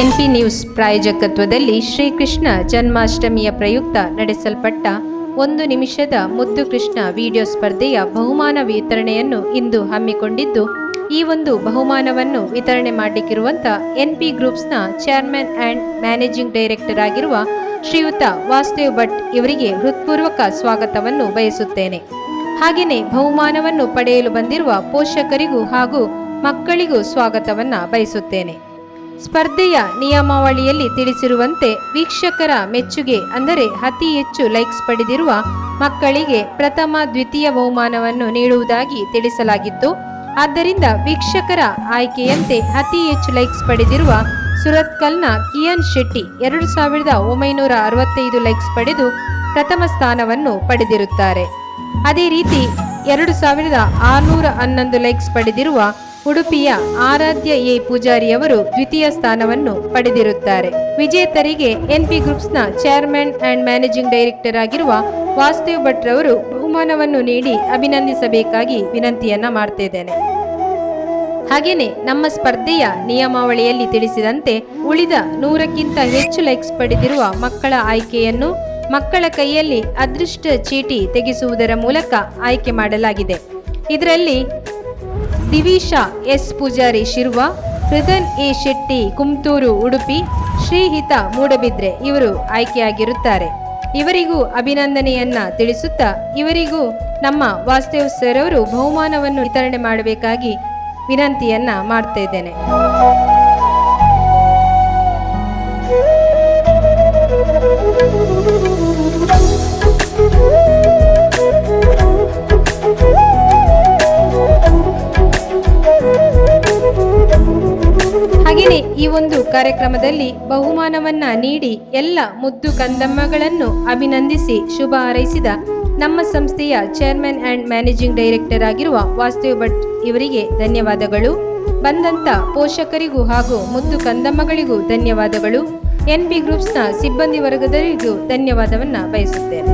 NP news ಪ್ರಾಯೋಜಕತ್ವದಲ್ಲಿ ಶ್ರೀಕೃಷ್ಣ ಜನ್ಮಾಷ್ಟಮಿಯ ಪ್ರಯುಕ್ತ ನಡೆಸಲ್ಪಟ್ಟ ಒಂದು ನಿಮಿಷದ ಮುದ್ದು ಕೃಷ್ಣ ವಿಡಿಯೋ ಸ್ಪರ್ಧೆಯ ಬಹುಮಾನ ವಿತರಣೆಯನ್ನು ಇಂದು ಹಮ್ಮಿಕೊಂಡಿದ್ದು, ಈ ಒಂದು ಬಹುಮಾನವನ್ನು ವಿತರಣೆ ಮಾಡಲಿಕ್ಕಿರುವಂಥ ಎನ್ಪಿ ಗ್ರೂಪ್ಸ್ನ ಚೇರ್ಮನ್ ಆ್ಯಂಡ್ ಮ್ಯಾನೇಜಿಂಗ್ ಡೈರೆಕ್ಟರ್ ಆಗಿರುವ ಶ್ರೀಯುತ ವಾಸುದೇವ್ ಭಟ್ ಇವರಿಗೆ ಹೃತ್ಪೂರ್ವಕ ಸ್ವಾಗತವನ್ನು ಬಯಸುತ್ತೇನೆ. ಹಾಗೆಯೇ ಬಹುಮಾನವನ್ನು ಪಡೆಯಲು ಬಂದಿರುವ ಪೋಷಕರಿಗೂ ಹಾಗೂ ಮಕ್ಕಳಿಗೂ ಸ್ವಾಗತವನ್ನು ಬಯಸುತ್ತೇನೆ. ಸ್ಪರ್ಧೆಯ ನಿಯಮಾವಳಿಯಲ್ಲಿ ತಿಳಿಸಿರುವಂತೆ ವೀಕ್ಷಕರ ಮೆಚ್ಚುಗೆ ಅಂದರೆ ಅತಿ ಹೆಚ್ಚು ಲೈಕ್ಸ್ ಪಡೆದಿರುವ ಮಕ್ಕಳಿಗೆ ಪ್ರಥಮ ದ್ವಿತೀಯ ಬಹುಮಾನವನ್ನು ನೀಡುವುದಾಗಿ ತಿಳಿಸಲಾಗಿತ್ತು. ಆದ್ದರಿಂದ ವೀಕ್ಷಕರ ಆಯ್ಕೆಯಂತೆ ಅತಿ ಹೆಚ್ಚು ಲೈಕ್ಸ್ ಪಡೆದಿರುವ ಸುರತ್ಕಲ್ನ ಕಿಯನ್ ಶೆಟ್ಟಿ ಎರಡು ಸಾವಿರದ ಒಂಬೈನೂರ ಅರವತ್ತೈದು ಲೈಕ್ಸ್ ಪಡೆದು ಪ್ರಥಮ ಸ್ಥಾನವನ್ನು ಪಡೆದಿರುತ್ತಾರೆ. ಅದೇ ರೀತಿ ಎರಡು ಸಾವಿರದ ಆರುನೂರ ಹನ್ನೊಂದು ಲೈಕ್ಸ್ ಪಡೆದಿರುವ ಉಡುಪಿಯ ಆರಾಧ್ಯ ಎ ಪೂಜಾರಿಯವರು ದ್ವಿತೀಯ ಸ್ಥಾನವನ್ನು ಪಡೆದಿರುತ್ತಾರೆ. ವಿಜೇತರಿಗೆ ಎನ್ಪಿ ಗ್ರೂಪ್ಸ್ನ ಚೇರ್ಮನ್ ಅಂಡ್ ಮ್ಯಾನೇಜಿಂಗ್ ಡೈರೆಕ್ಟರ್ ಆಗಿರುವ ವಾಸುದೇವ್ ಭಟ್ ರವರು ಬಹುಮಾನವನ್ನು ನೀಡಿ ಅಭಿನಂದಿಸಬೇಕಾಗಿ ವಿನಂತಿಯನ್ನ ಮಾಡ್ತಿದ್ದೇನೆ. ಹಾಗೆಯೇ ನಮ್ಮ ಸ್ಪರ್ಧೆಯ ನಿಯಮಾವಳಿಯಲ್ಲಿ ತಿಳಿಸಿದಂತೆ ಉಳಿದ ನೂರಕ್ಕಿಂತ ಹೆಚ್ಚು ಲೈಕ್ಸ್ ಪಡೆದಿರುವ ಮಕ್ಕಳ ಆಯ್ಕೆಯನ್ನು ಮಕ್ಕಳ ಕೈಯಲ್ಲಿ ಅದೃಷ್ಟ ಚೀಟಿ ತೆಗೆಸುವುದರ ಮೂಲಕ ಆಯ್ಕೆ ಮಾಡಲಾಗಿದೆ. ಇದರಲ್ಲಿ ದಿವಿಶಾ ಎಸ್ ಪೂಜಾರಿ ಶಿರುವ, ಹೃದನ್ ಎ ಶೆಟ್ಟಿ ಕುಮ್ತೂರು ಉಡುಪಿ, ಶ್ರೀಹಿತ ಮೂಡಬಿದ್ರೆ ಇವರು ಆಯ್ಕೆಯಾಗಿರುತ್ತಾರೆ. ಇವರಿಗೂ ಅಭಿನಂದನೆಯನ್ನ ತಿಳಿಸುತ್ತಾ ಇವರಿಗೂ ನಮ್ಮ ವಾಸುದೇವ್ ಸರ್ ಅವರು ಬಹುಮಾನವನ್ನು ವಿತರಣೆ ಮಾಡಬೇಕಾಗಿ ವಿನಂತಿಯನ್ನ ಮಾಡ್ತಾ ಇದ್ದೇನೆ. ಈ ಒಂದು ಕಾರ್ಯಕ್ರಮದಲ್ಲಿ ಬಹುಮಾನವನ್ನ ನೀಡಿ ಎಲ್ಲ ಮುದ್ದು ಕಂದಮ್ಮಗಳನ್ನು ಅಭಿನಂದಿಸಿ ಶುಭ ಹಾರೈಸಿದ ನಮ್ಮ ಸಂಸ್ಥೆಯ ಚೇರ್ಮನ್ ಅಂಡ್ ಮ್ಯಾನೇಜಿಂಗ್ ಡೈರೆಕ್ಟರ್ ಆಗಿರುವ ವಾಸ್ತವ ಭಟ್ ಇವರಿಗೆ ಧನ್ಯವಾದಗಳು. ಬಂದಂತ ಪೋಷಕರಿಗೂ ಹಾಗೂ ಮುದ್ದು ಕಂದಮ್ಮಗಳಿಗೂ ಧನ್ಯವಾದಗಳು. ಎನ್ ಬಿ ಗ್ರೂಪ್ಸ್ನ ಸಿಬ್ಬಂದಿ ವರ್ಗದವರಿಗೂ ಧನ್ಯವಾದವನ್ನು ಬಯಸುತ್ತೇನೆ.